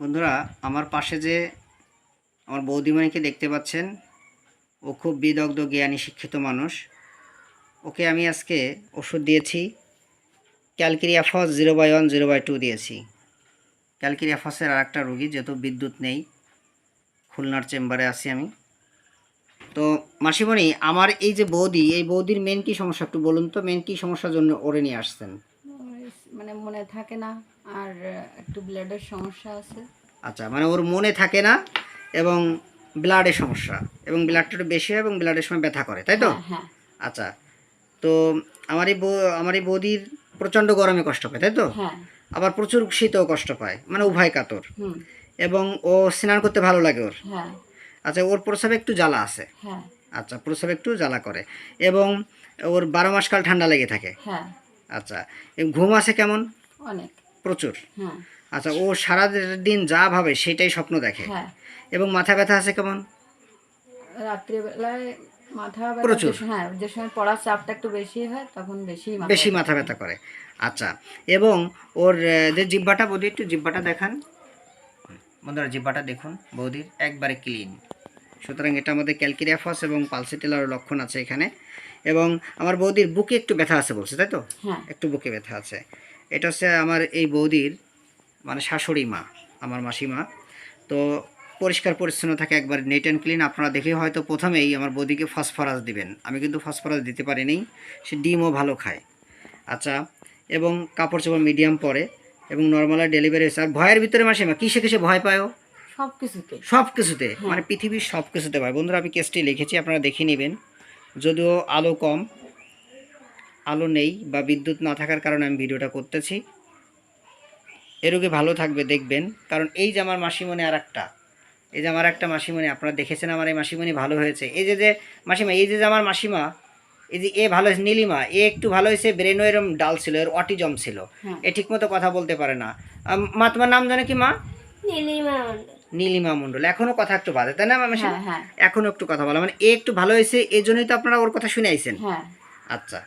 বন্ধুরা, আমার পাশে যে আমার বৌদিমণিকে দেখতে পাচ্ছেন, ও খুব বিদগ্ধ, জ্ঞানী, শিক্ষিত মানুষ। ওকে আমি আজকে ওষুধ দিয়েছি, calcarea phos zero by one, zero by two দিয়েছি। ক্যালকেরিয়া ফসের আর একটা রুগী, যেহেতু বিদ্যুৎ নেই, খুলনার চেম্বারে আছি আমি। তো মাসিমণি, আমার এই যে বৌদি, এই বৌদির মেন কি সমস্যা, একটু বলুন তো মেন কি সমস্যার জন্য ওরে নিয়ে আসছেন? মানে মনে থাকে না। আর একটু ব্লাডের সমস্যা আছে। আচ্ছা মানে ওর মনে থাকে না এবং ব্লাডের সমস্যা এবং ব্লাডটা একটু বেশি হয় এবং ব্লাডের সময় ব্যথা করে তাই তো? হ্যাঁ, হ্যাঁ। আচ্ছা তো আমার এই আমার এই বৌদির প্রচণ্ড গরমে কষ্ট পায় তাই তো? হ্যাঁ। আবার প্রচুর শীতেও কষ্ট পায় মানে উভয় কাতর। এবং ও স্নান করতে ভালো লাগে ওর। আচ্ছা ওর প্রসাবে একটু জ্বালা আছে। আচ্ছা প্রস্রাবে একটু জ্বালা করে এবং ওর বারো মাস কাল ঠান্ডা লেগে থাকে। আচ্ছা ঘুম আছে কেমন? অনেক। প্রচুর। হ্যাঁ। আচ্ছা ও সারা দিন যা ভাবে সেটাই স্বপ্ন দেখে। হ্যাঁ। এবং মাথা ব্যথা আছে কেমন? রাত্রিবেলায় মাথা প্রচুর। হ্যাঁ যে সময় পড়ার চাপটা একটু বেশি হয় তখন বেশি মাথা বেশি মাথা ব্যথা করে। আচ্ছা এবং ওর যে জিব্বাটা বৌদি একটু জিব্বাটা দেখান। বন্ধুরা জিব্বাটা দেখুন বৌদির একবারে ক্লিন সুতরাং এটা আমাদের ক্যালকিরিয়া ফস এবং পালসিটেলার লক্ষণ আছে এখানে। এবং আমার বৌদির বুকে একটু ব্যথা আছে বলছে তাই তো? একটু বুকে ব্যথা আছে। এটা হচ্ছে আমার এই বৌদির মানে শাশুড়ি মা আমার মাসিমা। তো পরিষ্কার পরিচ্ছন্ন থাকে একবার নেট অ্যান্ড ক্লিন আপনারা দেখে হয়তো প্রথমেই আমার বৌদিকে ফসফরাস দিবেন। আমি কিন্তু ফসফরাস দিতে পারিনি সে ডিমও ভালো খায়। আচ্ছা এবং কাপড় চোপড় মিডিয়াম পরে এবং নর্মাল ডেলিভারি হয়েছে। আর ভয়ের ভিতরে মাসিমা কিসে কিসে ভয় পায়ও সব কিছুতে সব কিছুতে মানে পৃথিবীর সব কিছুতে পায় বন্ধুরা আমি কেসটি লিখেছি আপনারা দেখে নেবেন। যদিও আলো কম আলো নেই বা বিদ্যুৎ না থাকার কারণে আমি ভিডিওটা করতেছি। এ রোগী ভালো থাকবে দেখবেন। কারণ এই যে আমার মাসিমণি আর একটা এই যে আমার একটা মাসিমণি আপনারা দেখেছেন আমার এই মাসিমণি ভালো হয়েছে। এই যে যে মাসিমা এই যে যে আমার মাসিমা এই যে এ ভালো হয়েছে নীলিমা এ একটু ভালো হয়েছে ব্রেনও এরম ডাল ছিল এর অটিজম ছিল। হ্যাঁ। এ ঠিকমতো কথা বলতে পারে না। মা তোমার নাম জানে কি মা? নীলিমা নীলিমা মণ্ডল। এখনও কথা একটু বাদে তাই না মাসি হ্যাঁ হ্যাঁ। এখনও একটু কথা বলা। মানে এ একটু ভালো হয়েছে এই জন্যই তো আপনারা ওর কথা শুনে আইছেন। হ্যাঁ। আচ্ছা।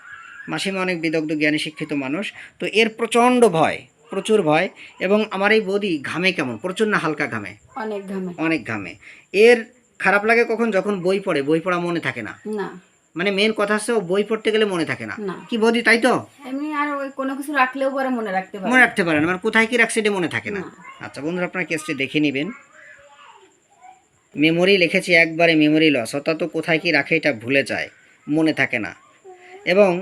মাসিমা অনেক বিদগ্ধ জ্ঞানী শিক্ষিত মানুষ। তো এর প্রচণ্ড ভয় প্রচুর ভয় এবং আমার এই বৌদি ঘামে কেমন? প্রচুর না হালকা ঘামে। অনেক ঘামে। অনেক ঘামে। এর খারাপ লাগে কখন? যখন বই পড়ে। বই পড়া মনে থাকে না। না। মানে মেন কথা হচ্ছে ও বই পড়তে গেলে মনে থাকে না। না। কি বৌদি তাই তো? এমনি আর ওই কোনো কিছু রাখলেও পরে মনে রাখতে পারে। মনে রাখতে পারেন মানে কোথায় কি রাখছে এটা মনে থাকে না। না। আচ্ছা বন্ধুরা আপনার কেসটি দেখে নেবেন? মেমোরি লিখেছি একবারে মেমোরি লস। অর্থাৎ কোথায় কি রাখে এটা ভুলে যায়। মনে থাকে না। এবং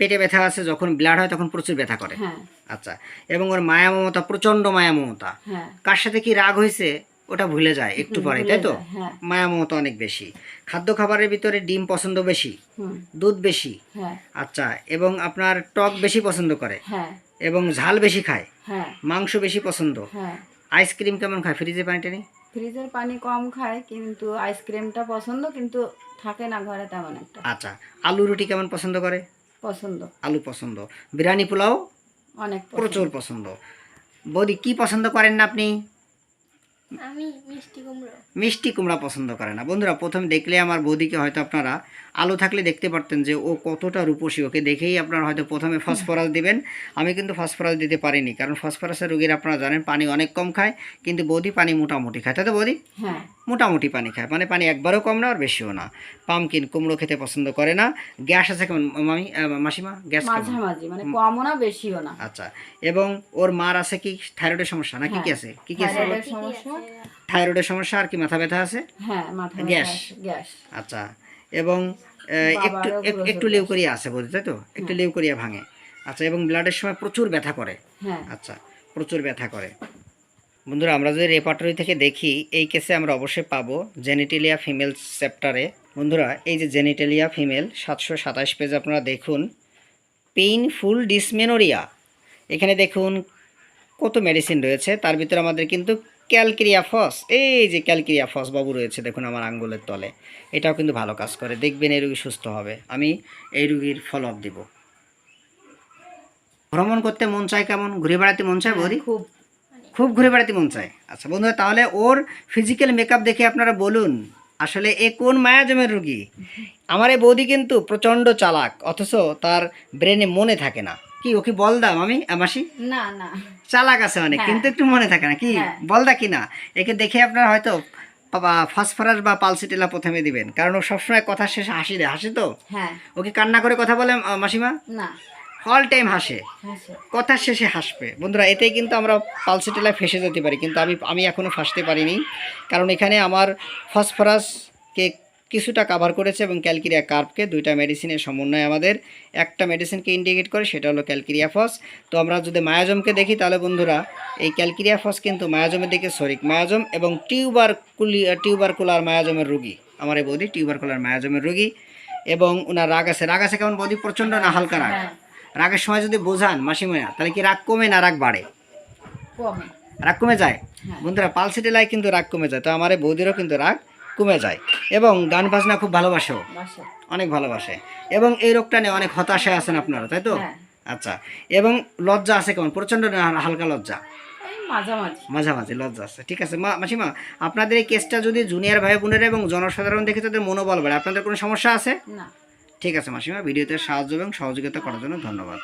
পেটে ব্যথা আছে যখন ব্লাড হয় তখন প্রচুর ব্যথা করে। হ্যাঁ। আচ্ছা এবং ওর মায়া মমতা প্রচণ্ড মায়া মমতা হ্যাঁ। কার সাথে কি রাগ হয়েছে ওটা ভুলে যায় একটু পরে তাই তো? হ্যাঁ। মায়া মমতা অনেক বেশি। খাদ্য খাবারের ভিতরে ডিম পছন্দ বেশি দুধ বেশি আচ্ছা এবং আপনার টক বেশি পছন্দ করে এবং ঝাল বেশি খায় মাংস বেশি পছন্দ। আইসক্রিম কেমন খায়? ফ্রিজে পানিটা নেই? ফ্রিজের পানি কম খায় কিন্তু আইসক্রিমটা পছন্দ কিন্তু থাকে না ঘরে তেমন একটা। আচ্ছা আলু রুটি কেমন পছন্দ করে? পছন্দ। আলু পছন্দ। বিরিয়ানি পোলাও অনেক প্রচুর পছন্দ। বৌদি কি পছন্দ করেন না আপনি? আমি মিষ্টি কুমড়ো। মিষ্টি কুমড়া পছন্দ করে না। বন্ধুরা প্রথম দেখলে আমার বৌদিকে হয়তো আপনারা আলো থাকলে দেখতে পারতেন যে ও কতটা রূপসী। ওকে দেখেই আপনারা হয়তো প্রথমে ফসফরাস দিবেন। আমি কিন্তু ফসফরাস দিতে পারিনি কারণ ফসফরাসের রোগীরা আপনারা জানেন পানি অনেক কম খায় কিন্তু বৌদি পানি মোটামুটি খায়। তাই তো বৌদি? হ্যাঁ। মোটামুটি পানি খায়। মানে পানি একবারও কম না আর বেশিও না। পামকিন কুমড়ো খেতে পছন্দ করে না। গ্যাস আছে কেমন মামি মাসিমা? গ্যাস মাঝামাঝি মানে কমও না বেশিও না। আচ্ছা এবং ওর মার আছে কি? থাইরয়েডের সমস্যা না কি কি আছে? কি কি আছে? থাইরয়েডের সমস্যা? থাইরয়েডের সমস্যা আর কি মাথা ব্যথা আছে? হ্যাঁ মাথা গ্যাস। গ্যাস। আচ্ছা এবং একটু একটু লিউকরিয়া আছে বলতে তাই তো? একটু লিউকরিয়া ভাঙে। আচ্ছা এবং ব্লাডের সময় প্রচুর ব্যথা করে। হ্যাঁ। আচ্ছা প্রচুর ব্যথা করে। বন্ধুরা, আমরা যদি রেপার্টরি থেকে দেখি, এই কেসে আমরা অবশ্যই পাবো জেনিটেলিয়া ফিমেল চ্যাপ্টারে। বন্ধুরা, এই যে জেনিটেলিয়া ফিমেল, সাতশো সাতাশ পেজ আপনারা দেখুন। Painful dysmenorrhoea. এখানে দেখুন কত মেডিসিন রয়েছে। তার ভিতরে আমাদের কিন্তু ক্যালকেরিয়া ফস এই যে ক্যালকেরিয়া ফস বাবু রয়েছে, দেখুন আমার আঙ্গুলের তলে। এটাও কিন্তু ভালো কাজ করে। দেখবেন এই রুগী সুস্থ হবে। আমি এই রুগীর ফলো আপ দিব। ভ্রমণ করতে মন চায় কেমন? ঘুরে বেড়াতে মন চায় বৌদি? খুব খুব ঘুরে বেড়াতে মন চায়। আচ্ছা বন্ধুরা তাহলে ওর ফিজিক্যাল মেকআপ দেখে আপনারা বলুন আসলে এ কোন মায়াজমের রুগী? আমার এই বৌদি কিন্তু প্রচণ্ড চালাক অথচ তার ব্রেনে মনে থাকে না। কি ও কি বলদা আমি মাসি? না না। চালাক আছে অনেক হ্যাঁ। কিন্তু একটু মনে থাকে না কি? হ্যাঁ। বলদা কি না? একে দেখে আপনারা হয়তো ফসফরাস বা পালসিটেলা প্রথমে দিবেন কারণ ও সবসময় কথা শেষে হাসি দেয় হাসি তো? হ্যাঁ। ওকে কান্না করে কথা বলে মাসিমা? না। অল টাইম হাসে। কথার শেষে হাসবে। বন্ধুরা এতে কিন্তু আমরা পালসিটেলায় ফেসে যেতে পারি কিন্তু আমি আমি এখনও ফাঁসতে পারিনি। কারণ এখানে আমার ফসফরাসকে কিছুটা কাভার করেছে এবং ক্যালকিরিয়া কার্পকে দুইটা মেডিসিনের সমন্বয়ে আমাদের একটা মেডিসিনকে ইন্ডিকেট করে সেটা হলো ক্যালকিরিয়া ফস। তো আমরা যদি মায়াজমকে দেখি তাহলে বন্ধুরা এই ক্যালকিরিয়া ফস কিন্তু মায়াজমের দিকে সরিক। মায়াজম এবং টিউবার কুলি টিউবার কুলার মায়াজমের রুগী। আমার এই বৌদি টিউবার কুলার মায়াজমের রুগী এবং ওনার রাগ আছে। রাগ আছে কেমন বৌদি? প্রচণ্ড না হালকা রাগ? হ্যাঁ। রাগের সময় যদি বোঝান মাসিময়া তাহলে কি রাগ কমে না রাগ বাড়ে? কমে। রাগ কমে যায়? হ্যাঁ। বন্ধুরা পালসিটেলায় কিন্তু রাগ কমে যায় তো আমার এই বৌদিরও কিন্তু রাগ কমে যায়। এবং গান বাজনা খুব ভালোবাসেও। বাসে অনেক ভালোবাসে। এবং এই রোগটা নিয়ে অনেক হতাশায় আছেন আপনারা তাই তো? হ্যাঁ। আচ্ছা এবং লজ্জা আছে কেমন? প্রচণ্ড হালকা লজ্জা? মাঝামাঝি। লজ্জা আছে ঠিক আছে। মা মাসিমা আপনাদের এই কেসটা যদি জুনিয়র ভাই বোনেরা এবং জনসাধারণ দেখে তাদের মনোবল বাড়ে আপনাদের কোনো সমস্যা আছে? না। ঠিক আছে মাসিমা ভিডিওতে সাহায্য এবং সহযোগিতা করার জন্য ধন্যবাদ।